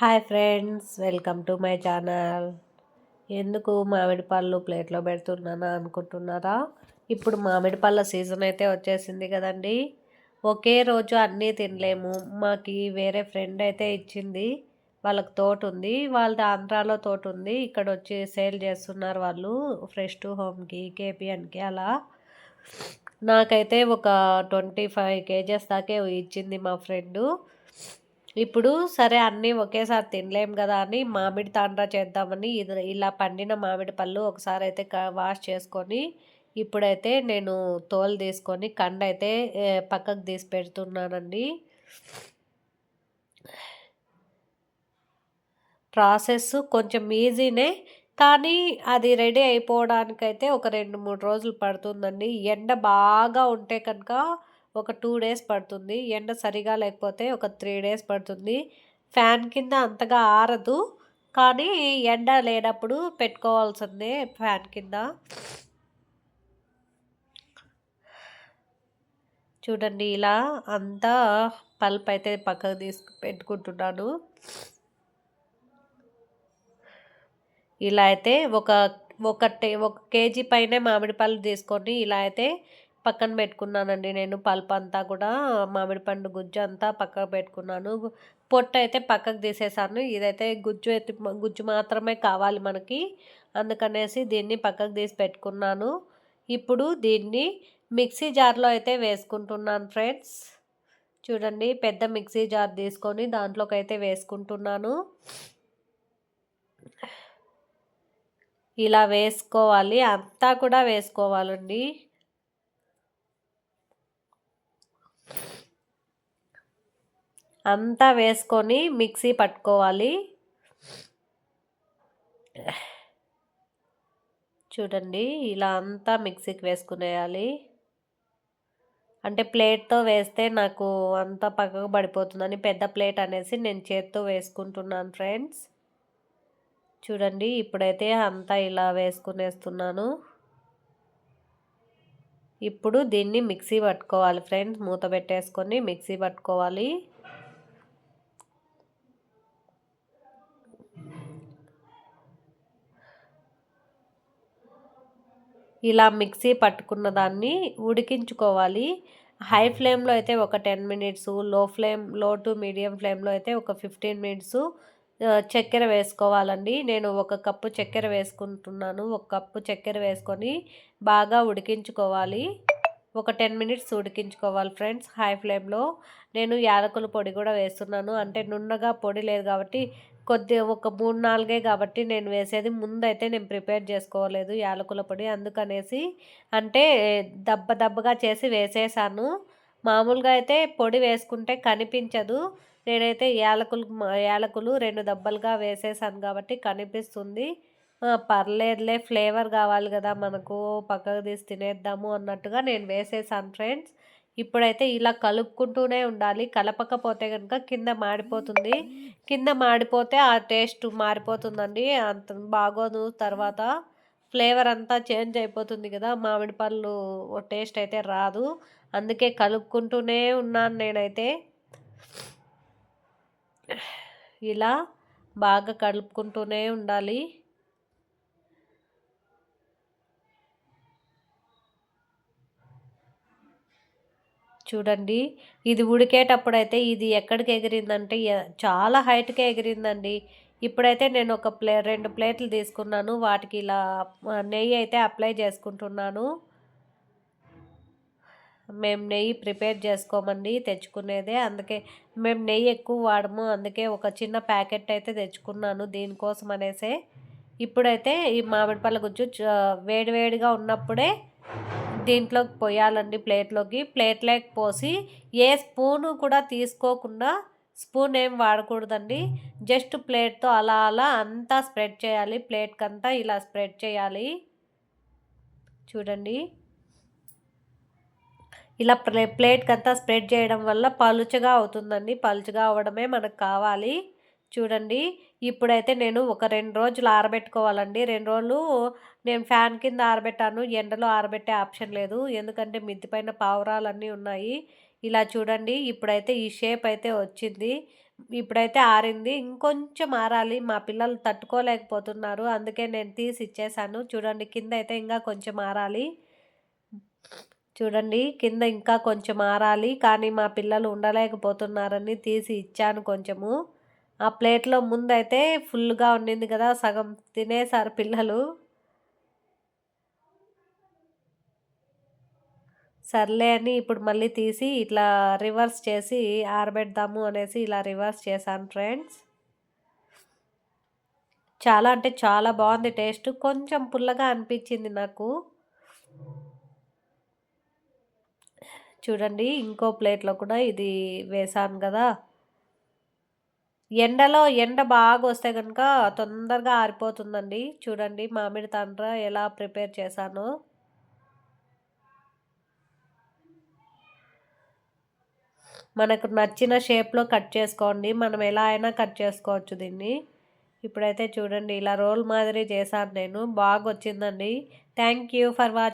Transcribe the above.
Hi friends welcome to my channel. ఎందుకు మామిడి పళ్ళు ప్లేట్లో పెడుతున్నానా అనుకుంటున్నారా? ఇప్పుడు మామిడి పళ్ళ సీజన్ అయితే వచ్చేసింది కదండి. ఒకే రోజు అన్నీ తినలేము. మాకు వేరే ఫ్రెండ్ అయితే ఇచ్చింది. వాళ్ళకి తోట ఉంది. వాళ్ళది ఆంధ్రాలో తోట ఉంది. ఇక్కడ వచ్చి సేల్ చేస్తున్నారు వాళ్ళు ఫ్రెష్ టు హోమ్కి కేపీఎన్కి అలా. నాకైతే ఒక ట్వంటీ ఫైవ్ కేజెస్ దాకే ఇచ్చింది మా ఫ్రెండు. ఇప్పుడు సరే అన్నీ ఒకేసారి తినలేం కదా అని మామిడి తాండ్రా చేద్దామని ఇది ఇలా పండిన మామిడి పళ్ళు ఒకసారి అయితే వాష్ చేసుకొని ఇప్పుడైతే నేను తోలు తీసుకొని కండ అయితే పక్కకు తీసి పెడుతున్నానండి. ప్రాసెస్ కొంచెం ఈజీనే కానీ అది రెడీ అయిపోవడానికైతే ఒక రెండు మూడు రోజులు పడుతుందండి. ఎండ బాగా ఉంటే కనుక ఒక టూ డేస్ పడుతుంది ఎండ సరిగా లేకపోతే ఒక త్రీ డేస్ పడుతుంది. ఫ్యాన్ కింద అంతగా ఆరదు కానీ ఎండ లేనప్పుడు పెట్టుకోవాల్సిందే ఫ్యాన్ కింద. చూడండి ఇలా అంతా పల్ప్ అయితే పక్కకు తీసుకు పెట్టుకుంటున్నాను. ఇలా అయితే ఒక ఒక ఒక కేజీ పైనే మామిడి పళ్ళు తీసుకొని ఇలా అయితే పక్కన పెట్టుకున్నానండి నేను పల్ప్ అంతా కూడా మామిడి పండు గుజ్జు అంతా పక్కకు పెట్టుకున్నాను. పొట్టు అయితే పక్కకు తీసేసాను. ఇదైతే గుజ్జు అయితే గుజ్జు మాత్రమే కావాలి మనకి. అందుకనేసి దీన్ని పక్కకు తీసి పెట్టుకున్నాను. ఇప్పుడు దీన్ని మిక్సీ జార్లో అయితే వేసుకుంటున్నాను ఫ్రెండ్స్. చూడండి పెద్ద మిక్సీ జార్ తీసుకొని దాంట్లోకి అయితే వేసుకుంటున్నాను. ఇలా వేసుకోవాలి. అంతా కూడా వేసుకోవాలండి. అంతా వేసుకొని మిక్సీ పట్టుకోవాలి. చూడండి ఇలా అంతా మిక్సీకి వేసుకునేయాలి. అంటే ప్లేట్తో వేస్తే నాకు అంతా పక్కకు పడిపోతుందని పెద్ద ప్లేట్ అనేసి నేను చేత్తో వేసుకుంటున్నాను ఫ్రెండ్స్. చూడండి ఇప్పుడైతే అంతా ఇలా వేసుకునేస్తున్నాను. ఇప్పుడు దీన్ని మిక్సీ పట్టుకోవాలి ఫ్రెండ్స్ మూత పెట్టేసుకొని మిక్సీ పట్టుకోవాలి. ఇలా మిక్సీ పట్టుకున్న దాన్ని ఉడికించుకోవాలి. హై ఫ్లేమ్లో అయితే ఒక టెన్ మినిట్స్లో ఫ్లేమ్లో టు మీడియం ఫ్లేమ్లో అయితే ఒక ఫిఫ్టీన్ మినిట్స్ చక్కెర వేసుకోవాలండి. నేను ఒక కప్పు చక్కెర వేసుకుంటున్నాను. ఒక కప్పు చక్కెర వేసుకొని బాగా ఉడికించుకోవాలి. ఒక టెన్ మినిట్స్ ఉడికించుకోవాలి ఫ్రెండ్స్ హై ఫ్లేమ్లో. నేను యాలకుల పొడి కూడా వేస్తున్నాను. అంటే నున్నగా పొడి లేదు కాబట్టి కొద్ది ఒక మూడు నాలుగే కాబట్టి నేను వేసేది ముందైతే నేను ప్రిపేర్ చేసుకోలేదు యాలకుల పొడి అందుకనేసి అంటే దబ్బ దబ్బగా చేసి వేసేసాను. మామూలుగా అయితే పొడి వేసుకుంటే కనిపించదు. నేనైతే యాలకులు యాలకులు రెండు దెబ్బలుగా వేసేసాను కాబట్టి కనిపిస్తుంది. పర్లేదులే ఫ్లేవర్ కావాలి కదా మనకు పక్కకు తీసి తినేద్దాము అన్నట్టుగా నేను వేసేసాను ఫ్రెండ్స్. ఇప్పుడైతే ఇలా కలుపుకుంటూనే ఉండాలి. కలపకపోతే కనుక కింద మాడిపోతుంది. కింద మాడిపోతే ఆ టేస్ట్ మారిపోతుందండి. అంత బాగోదు. తర్వాత ఫ్లేవర్ అంతా చేంజ్ అయిపోతుంది కదా. మామిడి పళ్ళు టేస్ట్ అయితే రాదు. అందుకే కలుపుకుంటూనే ఉన్నాను నేనైతే. ఇలా బాగా కలుపుకుంటూనే ఉండాలి. చూడండి. ఇది ఉడికేటప్పుడైతే ఇది ఎక్కడికి ఎగిరిందంటే చాలా హైట్కే ఎగిరిందండి. ఇప్పుడైతే నేను ఒక ప్లే రెండు ప్లేట్లు తీసుకున్నాను. వాటికి ఇలా నెయ్యి అయితే అప్లై చేసుకుంటున్నాను. మేము నెయ్యి ప్రిపేర్ చేసుకోమండి తెచ్చుకునేదే. అందుకే మేము నెయ్యి ఎక్కువ వాడము. అందుకే ఒక చిన్న ప్యాకెట్ అయితే తెచ్చుకున్నాను దీనికోసం అనేసే. ఇప్పుడైతే ఈ మామిడి పళ్ళ గుజ్జు వేడివేడిగా ఉన్నప్పుడే దీంట్లోకి పోయాలండి ప్లేట్లోకి. ప్లేట్లోకి పోసి ఏ స్పూను కూడా తీసుకోకుండా స్పూన్ ఏం వాడకూడదండి. జస్ట్ ప్లేట్తో అలా అలా అంతా స్ప్రెడ్ చేయాలి. ప్లేట్కి అంతా ఇలా స్ప్రెడ్ చేయాలి. చూడండి. ఇలా ప్లే ప్లేట్కి అంతా స్ప్రెడ్ చేయడం వల్ల పలుచగా అవుతుందండి. పలుచగా అవ్వడమే మనకు కావాలి. చూడండి. ఇప్పుడైతే నేను ఒక రెండు రోజులు ఆరబెట్టుకోవాలండి. రెండు రోజులు నేను ఫ్యాన్ కింద ఆరబెట్టాను. ఎండలో ఆరబెట్టే ఆప్షన్ లేదు. ఎందుకంటే మిద్ది పైన పావురాలు అన్నీ ఉన్నాయి. ఇలా చూడండి. ఇప్పుడైతే ఈ షేప్ అయితే వచ్చింది. ఇప్పుడైతే ఆరింది. ఇంకొంచెం ఆరాలి. మా పిల్లలు తట్టుకోలేకపోతున్నారు. అందుకే నేను తీసి ఇచ్చేసాను. చూడండి. కింద అయితే ఇంకా కొంచెం ఆరాలి. చూడండి. కింద ఇంకా కొంచెం ఆరాలి. కానీ మా పిల్లలు ఉండలేకపోతున్నారని తీసి ఇచ్చాను కొంచెము. ఆ ప్లేట్లో ముందైతే ఫుల్గా ఉండింది కదా సగం తినేసారు పిల్లలు. సర్లే అని ఇప్పుడు మళ్ళీ తీసి ఇట్లా రివర్స్ చేసి ఆరబెడదాము అనేసి ఇలా రివర్స్ చేశాను ఫ్రెండ్స్. చాలా అంటే చాలా బాగుంది టేస్ట్. కొంచెం పుల్లగా అనిపించింది నాకు. చూడండి ఇంకో ప్లేట్లో కూడా ఇది వేసాను కదా. ఎండలో ఎండ బాగా వస్తే కనుక తొందరగా ఆరిపోతుందండి. చూడండి మామిడి తండ్ర ఎలా ప్రిపేర్ చేశానో. మనకు నచ్చిన షేప్లో కట్ చేసుకోండి. మనం ఎలా అయినా కట్ చేసుకోవచ్చు దీన్ని. ఇప్పుడైతే చూడండి ఇలా రోల్ మాదిరి చేశాను నేను. బాగా వచ్చిందండి థ్యాంక్ యూ ఫర్ వాచింగ్